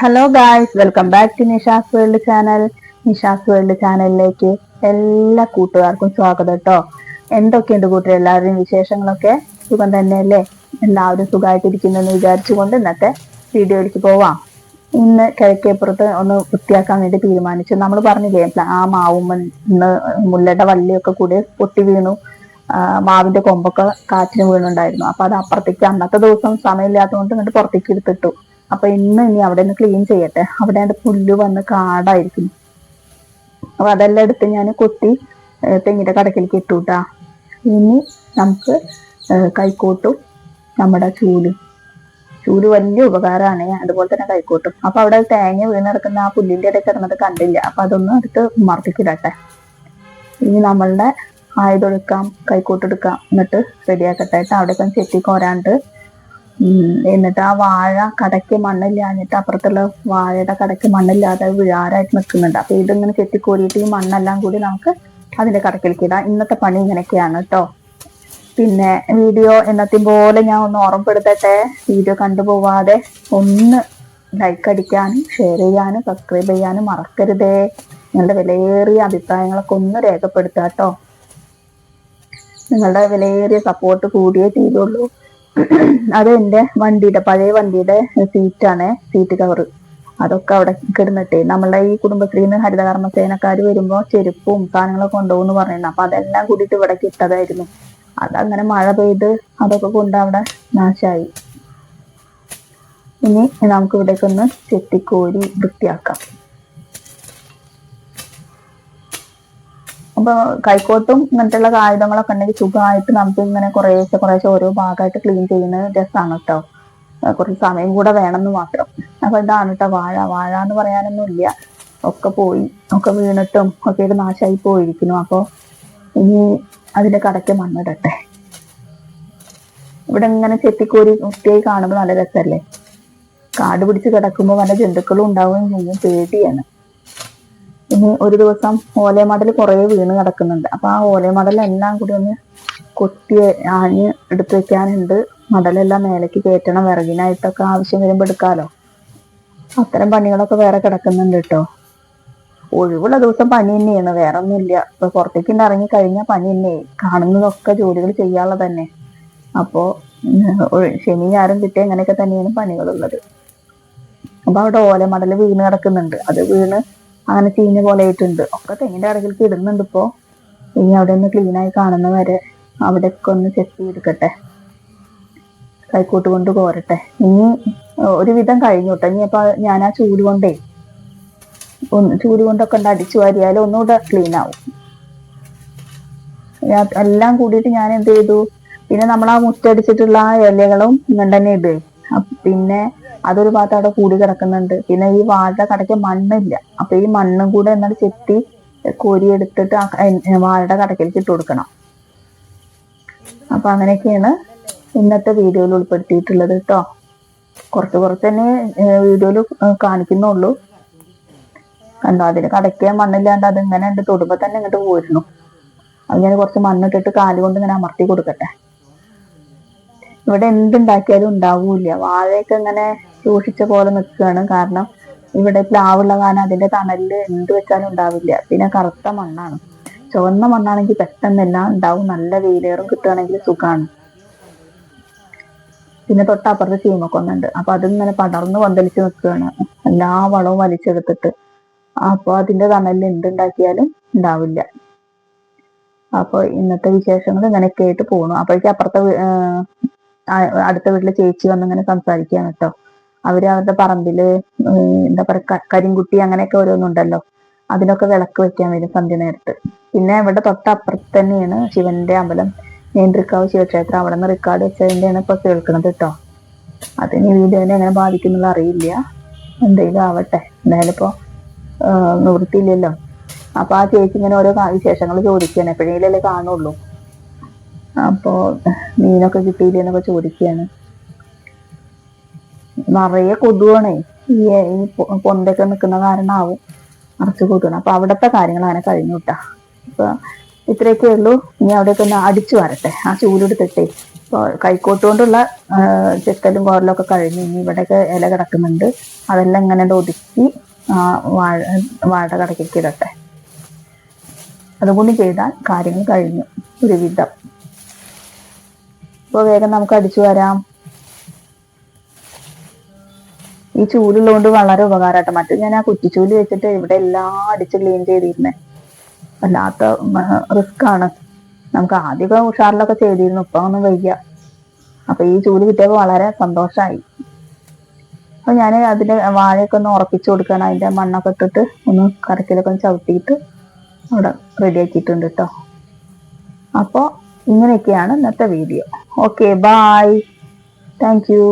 Hello guys welcome back to Nisha's world channel Nisha's world ചാനലിലേക്ക് എല്ലാ കൂട്ടുകാർക്കും സ്വാഗതം കേട്ടോ എന്തൊക്കെയുണ്ട് കൂട്ടുകാർ എല്ലാവരുടെയും വിശേഷങ്ങളൊക്കെ സുഖം തന്നെയല്ലേ? എല്ലാവരും സുഖമായിട്ടിരിക്കുന്നെന്ന് വിചാരിച്ചുകൊണ്ട് ഇന്നത്തെ വീഡിയോയിലേക്ക് പോവാം. ഇന്ന് കിഴക്കേപ്പുറത്ത് ഒന്ന് വൃത്തിയാക്കാൻ വേണ്ടി തീരുമാനിച്ചു. നമ്മൾ പറഞ്ഞില്ലേ ആ മാവും ഇന്ന് മുല്ലയുടെ വള്ളിയൊക്കെ കൂടി പൊട്ടി വീണു. മാവിന്റെ കൊമ്പൊക്കെ കാറ്റിന് വീണുണ്ടായിരുന്നു. അപ്പൊ അത് അപ്പുറത്തേക്ക് അന്നത്തെ ദിവസം സമയമില്ലാത്തതുകൊണ്ട് ഇങ്ങോട്ട് പുറത്തേക്ക് എടുത്തിട്ടു. അപ്പൊ ഇന്ന് ഇനി അവിടെ നിന്ന് ക്ലീൻ ചെയ്യട്ടെ. അവിടെ അതിന്റെ പുല്ല് വന്ന് കാടായിരിക്കും. അപ്പൊ അതെല്ലാം എടുത്ത് ഞാൻ കൊത്തി തെങ്ങിന്റെ കടക്കിലേക്ക് ഇട്ടുട്ടാ ഇനി നമുക്ക് കൈക്കോട്ടും നമ്മുടെ ചൂലും. ചൂൽ വലിയ ഉപകാരമാണ് അതുപോലെ തന്നെ കൈക്കോട്ടും. അപ്പൊ അവിടെ തേങ്ങ വീണ് കിടക്കുന്ന ആ പുല്ലിന്റെ ഇടയിൽ കിടന്നത് കണ്ടില്ല. അപ്പൊ അതൊന്നും എടുത്ത് മർദ്ദിക്കിടട്ടെ ഇനി നമ്മളുടെ ആയുധെടുക്കാം കൈക്കോട്ടെടുക്കാം എന്നിട്ട് റെഡിയാക്കട്ടെ ഒന്ന് ചെത്തി കോരാണ്ട് എന്നിട്ട് ആ വാഴ കടയ്ക്ക് മണ്ണില്ലാഞ്ഞിട്ട് അപ്പുറത്തുള്ള വാഴയുടെ കടയ്ക്ക് മണ്ണില്ലാതെ വിഴാരായിട്ട് നിൽക്കുന്നുണ്ട്. അപ്പൊ ഇതിങ്ങനെ ചെത്തിക്കോരിയിട്ട് ഈ മണ്ണെല്ലാം കൂടി നമുക്ക് അതിന്റെ കടക്കിലേക്ക് ഇടാം. ഇന്നത്തെ പണി ഇങ്ങനെയൊക്കെയാണ് കേട്ടോ. പിന്നെ വീഡിയോ എന്നത്തെ പോലെ ഞാൻ ഒന്ന് ഓർമ്മപ്പെടുത്തട്ടെ. വീഡിയോ കണ്ടുപോവാതെ ഒന്ന് ലൈക്ക് അടിക്കാനും ഷെയർ ചെയ്യാനും സബ്സ്ക്രൈബ് ചെയ്യാനും മറക്കരുതേ. നിങ്ങളുടെ വിലയേറിയ അഭിപ്രായങ്ങളൊക്കെ ഒന്ന് രേഖപ്പെടുത്തുക കേട്ടോ. നിങ്ങളുടെ വിലയേറിയ സപ്പോർട്ട് കൂടിയേ തീരുള്ളൂ. അത് എന്റെ വണ്ടിയുടെ പഴയ വണ്ടിയുടെ സീറ്റാണ് സീറ്റ് കവർ അതൊക്കെ അവിടെ കിടന്നിട്ട്. നമ്മളെ ഈ കുടുംബശ്രീന്ന് ഹരിതകർമ്മസേനക്കാർ വരുമ്പോൾ ചെരുപ്പും സാധനങ്ങളൊക്കെ കൊണ്ടുപോകുന്നു പറഞ്ഞിരുന്നു. അപ്പൊ അതെല്ലാം കൂടിയിട്ട് ഇവിടെ ഇട്ടതായിരുന്നു അതങ്ങനെ മഴ പെയ്ത് അതൊക്കെ കൊണ്ട് അവിടെ നാശായി. ഇനി നമുക്ക് ഇവിടേക്കൊന്ന് ചെത്തിക്കോരി വൃത്തിയാക്കാം. അപ്പൊ കൈക്കോട്ടും ഇങ്ങനത്തെയുള്ള ആയുധങ്ങളൊക്കെ ഉണ്ടെങ്കിൽ സുഖമായിട്ട് നമുക്ക് ഇങ്ങനെ കുറേശ്ശെ കുറേശ്ശെ ഓരോ ഭാഗമായിട്ട് ക്ലീൻ ചെയ്യുന്നത് രസമാണ് കേട്ടോ കുറച്ച് സമയം കൂടെ വേണമെന്ന് മാത്രം. അപ്പൊ ഇതാണ് കേട്ടോ വാഴ. വാഴ എന്ന് പറയാനൊന്നും ഇല്ല. ഒക്കെ പോയി. ഒക്കെ വീണിട്ടും ഒക്കെ ഇത് നാശമായി പോയിരിക്കുന്നു. അപ്പൊ ഇനി അതിന്റെ കടയ്ക്ക് മണ്ണിടട്ടെ ഇവിടെ ഇങ്ങനെ ചെത്തിക്കോരി വൃത്തിയായി കാണുമ്പോൾ നല്ല രസമല്ലേ കാട് പിടിച്ച് കിടക്കുമ്പോൾ വല്ല ജന്തുക്കളും ഉണ്ടാവുകയും ചെയ്യും. പേടിയാണ്. ഇനി ഒരു ദിവസം ഓലമടൽ കുറേ വീണ് കിടക്കുന്നുണ്ട്. അപ്പൊ ആ ഓലമടൽ എല്ലാം കൂടി ഒന്ന് കൊത്തി ആഞ്ഞ് എടുത്തു വെക്കാനുണ്ട്. മടലെല്ലാം മേലേക്ക് കയറ്റണം. വിറകിനായിട്ടൊക്കെ ആവശ്യം വരുമ്പോ എടുക്കാലോ. അത്തരം പണികളൊക്കെ വേറെ കിടക്കുന്നുണ്ട് കേട്ടോ ഒഴിവുള്ള ദിവസം പണി തന്നെയാണ്. വേറെ ഒന്നുമില്ല ഇപ്പൊ പുറത്തേക്ക് ഇറങ്ങി കഴിഞ്ഞാൽ പണി തന്നെ. കാണുന്നതൊക്കെ ജോലികൾ ചെയ്യാനുള്ള തന്നെ. അപ്പോ ശനി ഞായറും കിട്ടിയ അങ്ങനെയൊക്കെ തന്നെയാണ് പണികളുള്ളത്. അപ്പൊ അവിടെ ഓലമടൽ വീണ് കിടക്കുന്നുണ്ട്. അത് വീണ് അങ്ങനെ ചീഞ്ഞ പോലെ ആയിട്ടുണ്ട് ഒക്കെ തെങ്ങിന്റെ ഇടകിലേക്ക് ഇടുന്നുണ്ട് ഇപ്പോ. ഇനി അവിടെ ഒന്ന് ക്ലീൻ ആയി കാണുന്ന വരെ അവിടെ ഒക്കെ ഒന്ന് ചെക്ക് ചെയ്തെടുക്കട്ടെ. കൈക്കോട്ട് കൊണ്ട് കോരട്ടെ. ഇനി ഒരുവിധം കേട്ടോ. ഇനി അപ്പൊ ഞാൻ ആ ചൂട് കൊണ്ടേ ഒന്ന് ചൂട് കൊണ്ടൊക്കെ ഉണ്ട് അടിച്ചു വാരിയാലും ഒന്നുകൂടെ ക്ലീൻ ആവും. എല്ലാം കൂടിയിട്ട് ഞാൻ എന്ത് ചെയ്തു? പിന്നെ നമ്മൾ ആ മുറ്റടിച്ചിട്ടുള്ള ആ ഇലകളും ഇങ്ങനെ തന്നെ ഇടുകയും പിന്നെ അതൊരു ഭാഗത്ത് അവിടെ കൂടി കിടക്കുന്നുണ്ട്. പിന്നെ ഈ വാഴ കടയ്ക്ക് മണ്ണില്ല. അപ്പൊ ഈ മണ്ണും കൂടെ എന്നിട്ട് ചെത്തി കോരിയെടുത്തിട്ട് വാഴയുടെ കടക്കിലേക്ക് ഇട്ട് കൊടുക്കണം. അപ്പൊ അങ്ങനെയൊക്കെയാണ് ഇന്നത്തെ വീഡിയോയിൽ ഉൾപ്പെടുത്തിയിട്ടുള്ളത് കേട്ടോ. കുറച്ച് കുറച്ച് തന്നെ വീഡിയോയിൽ കാണിക്കുന്നുള്ളൂ. കണ്ടോ? അതിന് കടയ്ക്ക് മണ്ണില്ലാണ്ട് അത് ഇങ്ങനെ ഉണ്ട് തൊടുമ്പോ തന്നെ ഇങ്ങോട്ട് പോയിരുന്നു അത് ഞാൻ കുറച്ച് മണ്ണിട്ടിട്ട് കാൽ കൊണ്ട് ഇങ്ങനെ അമർത്തി കൊടുക്കട്ടെ. ഇവിടെ എന്തുണ്ടാക്കിയാലും ഉണ്ടാവൂല വാഴയൊക്കെ ഇങ്ങനെ സൂക്ഷിച്ച പോലെ നിൽക്കുകയാണ്. കാരണം ഇവിടെ പ്ലാവുള്ള കാരണം അതിന്റെ തണലിൽ എന്ത് വെച്ചാലും ഉണ്ടാവില്ല. പിന്നെ കറുത്ത മണ്ണാണ്. ചുവന്ന മണ്ണാണെങ്കിൽ പെട്ടെന്നെല്ലാം ഉണ്ടാവും. നല്ല വെയിലേറും കിട്ടുകയാണെങ്കിൽ സുഖമാണ് പിന്നെ തൊട്ടപ്പുറത്ത് ചീമക്കൊന്നുണ്ട്. അപ്പൊ അതിങ്ങനെ പടർന്ന് പന്തലിച്ച് നിൽക്കുകയാണ്. എല്ലാ വളവും വലിച്ചെടുത്തിട്ട്. അപ്പൊ അതിന്റെ തണലിൽ എന്തുണ്ടാക്കിയാലും ഉണ്ടാവില്ല. അപ്പൊ ഇന്നത്തെ വിശേഷങ്ങൾ ഇങ്ങനെയൊക്കെ ആയിട്ട് പോണു. അപ്പോഴേക്കും അപ്പുറത്തെ അടുത്ത വീട്ടിലെ ചേച്ചി വന്ന് ഇങ്ങനെ സംസാരിക്കുകയാണ് കേട്ടോ. അവർ അവരുടെ പറമ്പിൽ എന്താ പറയാ ക- കരിങ്കുട്ടി അങ്ങനെയൊക്കെ ഓരോന്നുണ്ടല്ലോ. അതിനൊക്കെ വിളക്ക് വെക്കാൻ വരും സന്ധ്യ നേരത്ത്. പിന്നെ ഇവിടെ തൊട്ടപ്പുറത്ത് തന്നെയാണ് ശിവന്റെ അമ്പലം. നേന്ത്രിക്കാവ് ശിവക്ഷേത്രം. അവിടെ നിന്ന് റെക്കോർഡ് വെച്ചതിന്റെയാണ് ഇപ്പൊ കേൾക്കുന്നത് കേട്ടോ. അതിന് വീഡിയോനെ എങ്ങനെ ബാധിക്കുന്നുള്ള അറിയില്ല. എന്തെങ്കിലും ആവട്ടെ. എന്തായാലും ഇപ്പൊ നിവൃത്തിയില്ലല്ലോ. അപ്പൊ ആ ചേച്ചി ഇങ്ങനെ ഓരോ വിശേഷങ്ങൾ ചോദിക്കുകയാണ്. എപ്പോഴേലല്ലേ കാണുള്ളൂ. അപ്പോ മീനൊക്കെ കിട്ടിയില്ലെന്നൊക്കെ ചോദിക്കുകയാണ്. നിറയെ കൊതുവാണേ. ഈ പൊന്തൊക്കെ നിൽക്കുന്ന കാരണമാവും നിറച്ച് കൊതുവാണ്. അപ്പൊ അവിടത്തെ കാര്യങ്ങൾ അങ്ങനെ കഴിഞ്ഞു കിട്ടാ അപ്പൊ ഇത്രയൊക്കെ ഉള്ളൂ. ഇനി അവിടെയൊക്കെ ഒന്ന് അടിച്ചു വരട്ടെ. ആ ചൂലെടുത്തിട്ടേ അപ്പോൾ കൈക്കോട്ട് കൊണ്ടുള്ള ചെത്തലും കോരലും ഒക്കെ കഴിഞ്ഞ് ഇനി ഇവിടെയൊക്കെ ഇല കിടക്കുന്നുണ്ട്. അതെല്ലാം ഇങ്ങനെ ഒതുക്കി വാഴ വാഴ കടക്കേക്ക് ഇടട്ടെ. അതുകൊണ്ട് ചെയ്താൽ കാര്യങ്ങൾ കഴിഞ്ഞു. ഒരുവിധം. അപ്പോൾ വേഗം നമുക്ക് അടിച്ചു വരാം. ഈ ചൂലുള്ളതുകൊണ്ട് വളരെ ഉപകാരമായിട്ട് മറ്റേ ഞാൻ ആ കുറ്റിച്ചൂൽ വെച്ചിട്ട് ഇവിടെ എല്ലാം അടിച്ച് ക്ലീൻ ചെയ്തിരുന്നേ. വല്ലാത്ത റിസ്ക് ആണ്. നമുക്ക് ആദ്യമൊക്കെ ഉഷാറിലൊക്കെ ചെയ്തിരുന്നു ഇപ്പൊ ഒന്നും വയ്യ. അപ്പൊ ഈ ചൂൽ കിട്ടിയപ്പോൾ വളരെ സന്തോഷമായി അപ്പൊ ഞാൻ അതിന്റെ വാഴയൊക്കെ ഒന്ന് ഉറപ്പിച്ചു കൊടുക്കാൻ അതിന്റെ മണ്ണൊക്കെ ഇട്ടിട്ട് ഒന്ന് കറക്കിലൊക്കെ ഒന്ന് ചവിട്ടിയിട്ട് അവിടെ റെഡിയാക്കിയിട്ടുണ്ട് കേട്ടോ അപ്പോൾ ഇങ്ങനെയൊക്കെയാണ് ഇന്നത്തെ video okay bye thank you